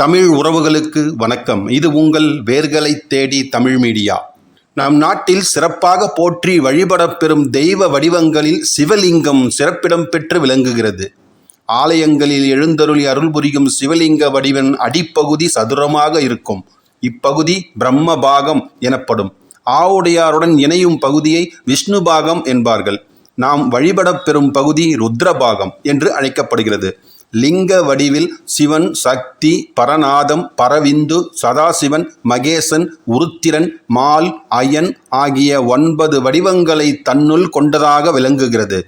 தமிழ் உறவுகளுக்கு வணக்கம். இது உங்கள் வேர்களை தேடி தமிழ் மீடியா. நம் நாட்டில் சிறப்பாக போற்றி வழிபடப் பெறும் தெய்வ வடிவங்களில் சிவலிங்கம் சிறப்பிடம் பெற்று விளங்குகிறது. ஆலயங்களில் எழுந்தருளி அருள் புரியும் சிவலிங்க வடிவின் அடிப்பகுதி சதுரமாக இருக்கும். இப்பகுதி பிரம்ம பாகம் எனப்படும். ஆவுடையாருடன் இணையும் பகுதியை விஷ்ணு பாகம் என்பார்கள். நாம் வழிபடப் பெறும் பகுதி ருத்ரபாகம் என்று அழைக்கப்படுகிறது. லிங்க வடிவில் சிவன் சக்தி பரநாதம் பரவிந்து சதாசிவன் மகேசன் உருத்திரன் மால் அயன் ஆகிய ஒன்பது வடிவங்களை தன்னுள் கொண்டதாக விளங்குகிறது.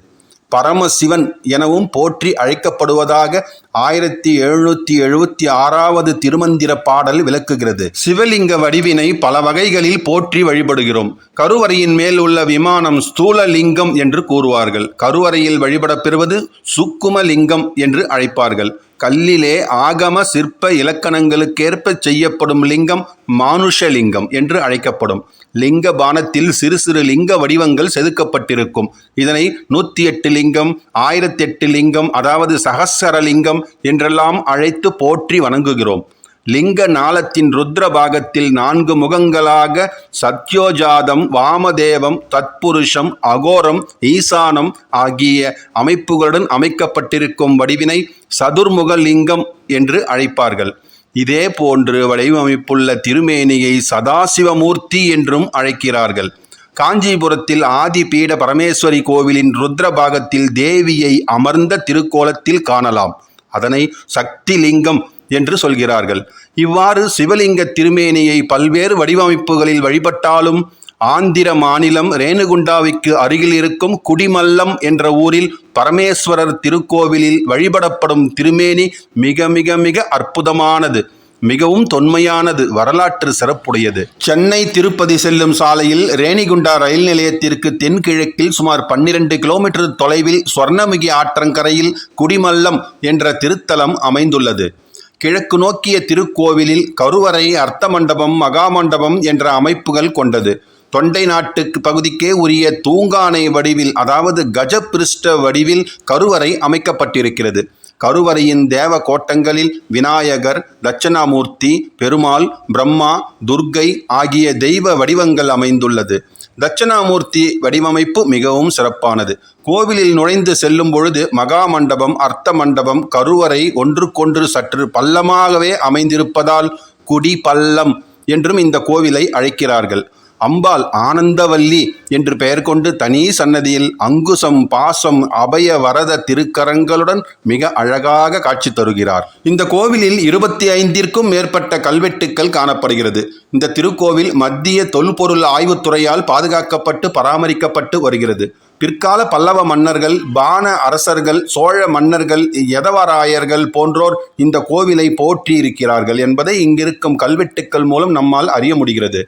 பரமசிவன் எனவும் போற்றி அழைக்கப்படுவதாக ஆயிரத்தி எழுநூத்தி எழுபத்தி ஆறாவது திருமந்திர பாடல் விளக்குகிறது. சிவலிங்க வடிவினை பல வகைகளில் போற்றி வழிபடுகிறோம். கருவறையின் மேல் உள்ள விமானம் ஸ்தூல லிங்கம் என்று கூறுவார்கள். கருவறையில் வழிபடப் பெறுவது சுக்கும லிங்கம் என்று அழைப்பார்கள். கல்லிலே ஆகம சிற்ப இலக்கணங்களுக்கேற்ப செய்யப்படும் லிங்கம் மானுஷலிங்கம் என்று அழைக்கப்படும். லிங்க பானத்தில் சிறு சிறு லிங்க வடிவங்கள் செதுக்கப்பட்டிருக்கும். இதனை நூற்றி எட்டு லிங்கம் ஆயிரத்தி எட்டு லிங்கம் அதாவது சகசரலிங்கம் என்றெல்லாம் அழைத்து போற்றி வணங்குகிறோம். லிங்க நாளத்தின் ருத்ர பாகத்தில் நான்கு முகங்களாக சத்யோஜாதம் வாமதேவம் தத்புருஷம் அகோரம் ஈசானம் ஆகிய அமைப்புகளுடன் அமைக்கப்பட்டிருக்கும் வடிவினை சதுர்முக லிங்கம் என்று அழைப்பார்கள். இதே போன்று வடிவமைப்புள்ள திருமேனியை சதாசிவமூர்த்தி என்றும் அழைக்கிறார்கள். காஞ்சிபுரத்தில் ஆதிபீட பரமேஸ்வரி கோவிலின் ருத்ர பாகத்தில் தேவியை அமர்ந்த திருக்கோலத்தில் காணலாம். அதனை சக்தி லிங்கம் என்று சொல்கிறார்கள். இவ்வாறு சிவலிங்க திருமேனியை பல்வேறு வடிவமைப்புகளில் வழிபட்டாலும் ஆந்திர மாநிலம் ரேணுகுண்டாவிற்கு அருகில் இருக்கும் குடிமல்லம் என்ற ஊரில் பரமேஸ்வரர் திருக்கோவிலில் வழிபடப்படும் திருமேனி மிக மிக மிக அற்புதமானது. மிகவும் தொன்மையானது வரலாற்று சிறப்புடையது. சென்னை திருப்பதி செல்லும் சாலையில் ரேணிகுண்டா ரயில் நிலையத்திற்கு தென்கிழக்கில் சுமார் பன்னிரண்டு கிலோமீட்டர் தொலைவில் சொர்ணமுகி ஆற்றங்கரையில் குடிமல்லம் என்ற திருத்தலம் அமைந்துள்ளது. கிழக்கு நோக்கிய திருக்கோவிலில் கருவறை அர்த்த மண்டபம் மகாமண்டபம் என்ற அமைப்புகள் கொண்டது. தொண்டை நாட்டு பகுதிக்கே உரிய தூங்கானை வடிவில் அதாவது கஜபிருஷ்ட வடிவில் கருவறை அமைக்கப்பட்டிருக்கிறது. கருவறையின் தேவ கோட்டங்களில் விநாயகர் தட்சணாமூர்த்தி பெருமாள் பிரம்மா துர்க்கை ஆகிய தெய்வ வடிவங்கள் அமைந்துள்ளது. தட்சணாமூர்த்தி வடிவமைப்பு மிகவும் சிறப்பானது. கோவிலில் நுழைந்து செல்லும் பொழுது மகா மண்டபம் அர்த்த மண்டபம் கருவறை ஒன்றுக்கொன்று சற்று பள்ளமாகவே அமைந்திருப்பதால் குடி பள்ளம் என்றும் இந்த கோவிலை அழைக்கிறார்கள். அம்பாள் ஆனந்தவல்லி என்று பெயர் கொண்டு தனி சன்னதியில் அங்குசம் பாசம் அபய வரத திருக்கரங்களுடன் மிக அழகாக காட்சி தருகிறார். இந்த கோவிலில் இருபத்தி ஐந்திற்கும் மேற்பட்ட கல்வெட்டுக்கள் காணப்படுகிறது. இந்த திருக்கோவில் மத்திய தொல்பொருள் ஆய்வுத்துறையால் பாதுகாக்கப்பட்டு பராமரிக்கப்பட்டு வருகிறது. பிற்கால பல்லவ மன்னர்கள் பான அரசர்கள் சோழ மன்னர்கள் யதவராயர்கள் போன்றோர் இந்த கோவிலை போற்றி இருக்கிறார்கள் என்பதை இங்கிருக்கும் கல்வெட்டுக்கள் மூலம் நம்மால் அறிய முடிகிறது.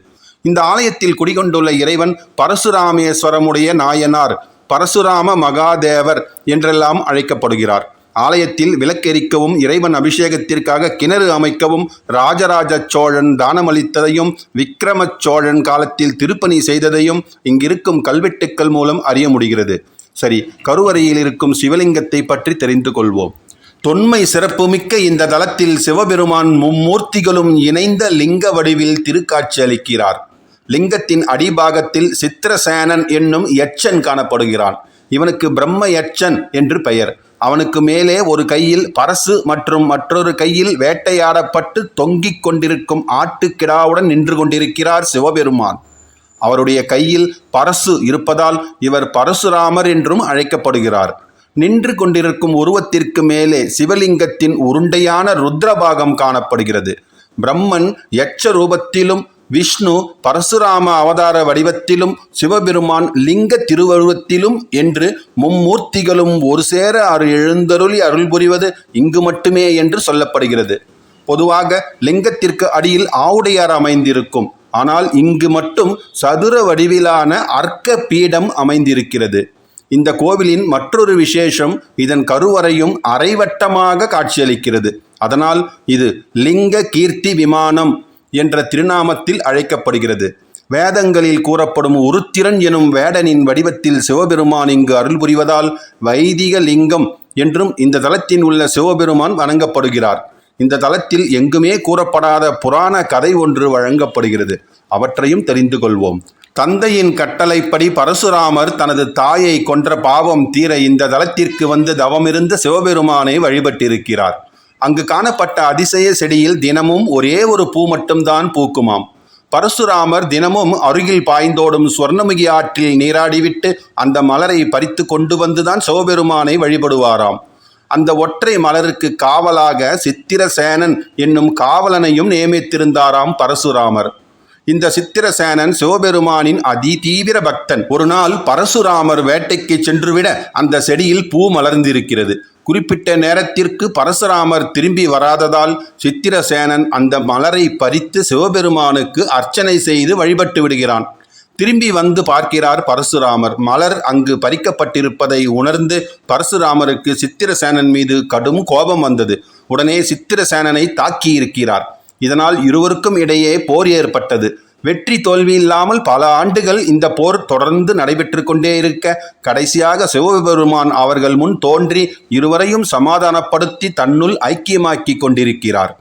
இந்த ஆலயத்தில் குடிகொண்டுள்ள இறைவன் பரசுராமேஸ்வரமுடைய நாயனார் பரசுராம மகாதேவர் என்றெல்லாம் அழைக்கப்படுகிறார். ஆலயத்தில் விளக்கெரிக்கவும் இறைவன் அபிஷேகத்திற்காக கிணறு அமைக்கவும் ராஜராஜ சோழன் தானமளித்ததையும் விக்ரம சோழன் காலத்தில் திருப்பணி செய்ததையும் இங்கிருக்கும் கல்வெட்டுக்கள் மூலம் அறிய முடிகிறது. சரி கருவறையில் இருக்கும் சிவலிங்கத்தை பற்றி தெரிந்து கொள்வோம். தொன்மை சிறப்புமிக்க இந்த தலத்தில் சிவபெருமான் மும்மூர்த்திகளும் இணைந்த லிங்க வடிவில் திருக்காட்சி அளிக்கிறார். லிங்கத்தின் அடிபாகத்தில் சித்திரசேனன் என்னும் யட்சன் காணப்படுகிறான். இவனுக்கு பிரம்ம யட்சன் என்று பெயர். அவனுக்கு மேலே ஒரு கையில் பரசு மற்றும் மற்றொரு கையில் வேட்டையாடப்பட்டு தொங்கிக் கொண்டிருக்கும் ஆட்டுக்கிடாவுடன் நின்று கொண்டிருக்கிறார் சிவபெருமான். அவருடைய கையில் பரசு இருப்பதால் இவர் பரசுராமர் என்றும் அழைக்கப்படுகிறார். நின்று கொண்டிருக்கும் உருவத்திற்கு மேலே சிவலிங்கத்தின் உருண்டையான ருத்ரபாகம் காணப்படுகிறது. பிரம்மன் யட்ச ரூபத்திலும் விஷ்ணு பரசுராம அவதார வடிவத்திலும் சிவபெருமான் லிங்க திருவருவத்திலும் என்று மும்மூர்த்திகளும் ஒரு சேர அரு எழுந்தருளி அருள் புரிவது இங்கு மட்டுமே என்று சொல்லப்படுகிறது. பொதுவாக லிங்கத்திற்கு அடியில் ஆவுடையார் அமைந்திருக்கும். ஆனால் இங்கு மட்டும் சதுர வடிவிலான அர்க்க பீடம் அமைந்திருக்கிறது. இந்த கோவிலின் மற்றொரு விசேஷம் இதன் கருவறையும் அரைவட்டமாக காட்சியளிக்கிறது. அதனால் இது லிங்க கீர்த்தி விமானம் என்ற திருநாமத்தில் அழைக்கப்படுகிறது. வேதங்களில் கூறப்படும் உருத்திரன் எனும் வேடனின் வடிவத்தில் சிவபெருமான் இங்கு அருள் புரிவதால் வைதிக லிங்கம் என்றும் இந்த தலத்தில் உள்ள சிவபெருமான் வணங்கப்படுகிறார். இந்த தலத்தில் எங்குமே கூறப்படாத புராண கதை ஒன்று வழங்கப்படுகிறது. அவற்றையும் தெரிந்து கொள்வோம். தந்தையின் கட்டளைப்படி பரசுராமர் தனது தாயை கொன்ற பாவம் தீர இந்த தலத்திற்கு வந்து தவமிருந்த சிவபெருமானை வழிபட்டிருக்கிறார். அங்கு காணப்பட்ட அதிசய செடியில் தினமும் ஒரே ஒரு பூ மட்டும்தான் பூக்குமாம். பரசுராமர் தினமும் அருகில் பாய்ந்தோடும் சுவர்ணமுகி ஆற்றில் நீராடிவிட்டு அந்த மலரை பறித்து கொண்டு வந்துதான் சிவபெருமானை வழிபடுவாராம். அந்த ஒற்றை மலருக்கு காவலாக சித்திரசேனன் என்னும் காவலனையும் நியமித்திருந்தாராம் பரசுராமர். இந்த சித்திரசேனன் சிவபெருமானின் அதிதீவிர பக்தன். ஒரு நாள் பரசுராமர் வேட்டைக்கு சென்றுவிட அந்த செடியில் பூ மலர்ந்திருக்கிறது. குறிப்பிட்ட நேரத்திற்கு பரசுராமர் திரும்பி வராததால் சித்திரசேனன் அந்த மலரை பறித்து சிவபெருமானுக்கு அர்ச்சனை செய்து வழிபட்டு விடுகிறான். திரும்பி வந்து பார்க்கிறார் பரசுராமர். மலர் அங்கு பறிக்கப்பட்டிருப்பதை உணர்ந்து பரசுராமருக்கு சித்திரசேனன் மீது கடும் கோபம் வந்தது. உடனே சித்திரசேனனை தாக்கியிருக்கிறார். இதனால் இருவருக்கும் இடையே போர் ஏற்பட்டது. வெற்றி தோல்வி இல்லாமல் பல ஆண்டுகள் இந்த போர் தொடர்ந்து நடைபெற்று கொண்டே இருக்க கடைசியாக சிவபெருமான் அவர்கள் முன் தோன்றி இருவரையும் சமாதானப்படுத்தி தன்னுள் ஐக்கியமாக்கி கொண்டிருக்கிறார்.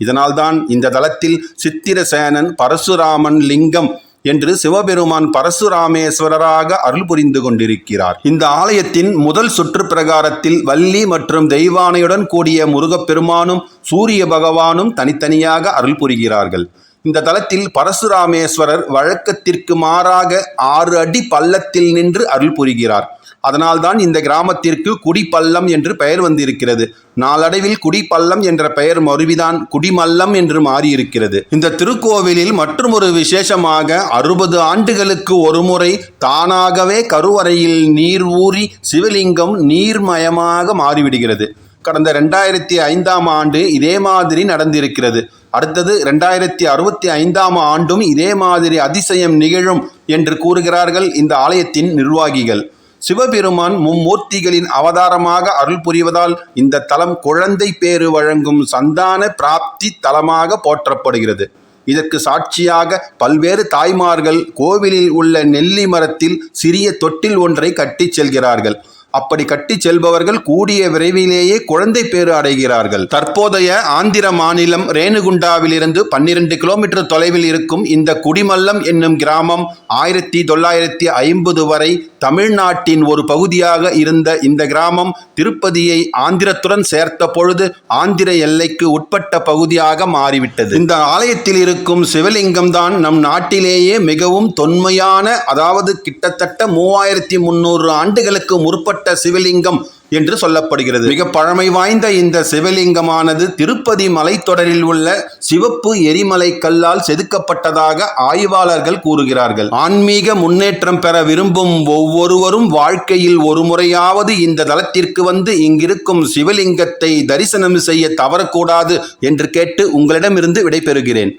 இதனால்தான் இந்த தளத்தில் சித்திரசேனன் பரசுராமன் லிங்கம் என்று சிவபெருமான் பரசுராமேஸ்வரராக அருள் புரிந்து கொண்டிருக்கிறார். இந்த ஆலயத்தின் முதல் சுற்று பிரகாரத்தில் வள்ளி மற்றும் தெய்வானையுடன் கூடிய முருகப்பெருமானும் சூரிய பகவானும் தனித்தனியாக அருள் புரிகிறார்கள். இந்த தலத்தில் பரசுராமேஸ்வரர் வழக்கத்திற்கு மாறாக ஆறு அடி பள்ளத்தில் நின்று அருள் புரிகிறார். அதனால்தான் இந்த கிராமத்திற்கு குடிப்பள்ளம் என்று பெயர் வந்திருக்கிறது. நாளடைவில் குடிப்பள்ளம் என்ற பெயர் மருவிதான் குடிமல்லம் என்று மாறியிருக்கிறது. இந்த திருக்கோவிலில் மற்றொரு விசேஷமாக அறுபது ஆண்டுகளுக்கு ஒருமுறை தானாகவே கருவறையில் நீர் ஊறி சிவலிங்கம் நீர்மயமாக மாறிவிடுகிறது. கடந்த ரெண்டாயிரத்தி ஐந்தாம் ஆண்டு இதே மாதிரி நடந்திருக்கிறது. அடுத்தது ரெண்டாயிரத்தி அறுபத்தி ஐந்தாம் ஆண்டும் இதே மாதிரி அதிசயம் நிகழும் என்று கூறுகிறார்கள் இந்த ஆலயத்தின் நிர்வாகிகள். சிவபெருமான் மும்மூர்த்திகளின் அவதாரமாக அருள் புரிவதால் இந்த தலம் குழந்தை பேறு வழங்கும் சந்தான பிராப்தி தலமாக போற்றப்படுகிறது. இதற்கு சாட்சியாக பல்வேறு தாய்மார்கள் கோவிலில் உள்ள நெல்லி மரத்தில் சிறிய தொட்டில் ஒன்றை கட்டிச் செல்கிறார்கள். அப்படி கட்டி செல்பவர்கள் கூடிய விரைவிலேயே குழந்தை பேறு அடைகிறார்கள். தற்போதைய ஆந்திர மாநிலம் ரேணுகுண்டாவிலிருந்து பன்னிரண்டு கிலோமீட்டர் தொலைவில் இருக்கும் இந்த குடிமல்லம் என்னும் கிராமம் ஆயிரத்தி தொள்ளாயிரத்தி ஐம்பது வரை தமிழ்நாட்டின் ஒரு பகுதியாக இருந்த இந்த கிராமம் திருப்பதியை ஆந்திரத்துடன் சேர்த்த பொழுது ஆந்திர எல்லைக்கு உட்பட்ட பகுதியாக மாறிவிட்டது. இந்த ஆலயத்தில் இருக்கும் சிவலிங்கம் தான் நம் நாட்டிலேயே மிகவும் தொன்மையான அதாவது கிட்டத்தட்ட மூவாயிரத்தி முன்னூறு ஆண்டுகளுக்கு முற்பட்ட சிவலிங்கம் என்று சொல்லப்படுகிறது. மிக பழமை வாய்ந்த இந்த சிவலிங்கமானது திருப்பதி மலைத்தொடரில் உள்ள சிவப்பு எரிமலை கல்லால் செதுக்கப்பட்டதாக ஆய்வாளர்கள் கூறுகிறார்கள். ஆன்மீக முன்னேற்றம் பெற விரும்பும் ஒவ்வொருவரும் வாழ்க்கையில் ஒரு முறையாவது இந்த தலத்திற்கு வந்து இங்கிருக்கும் சிவலிங்கத்தை தரிசனம் செய்ய தவறக்கூடாது என்று கேட்டு உங்களிடமிருந்து விடைபெறுகிறேன்.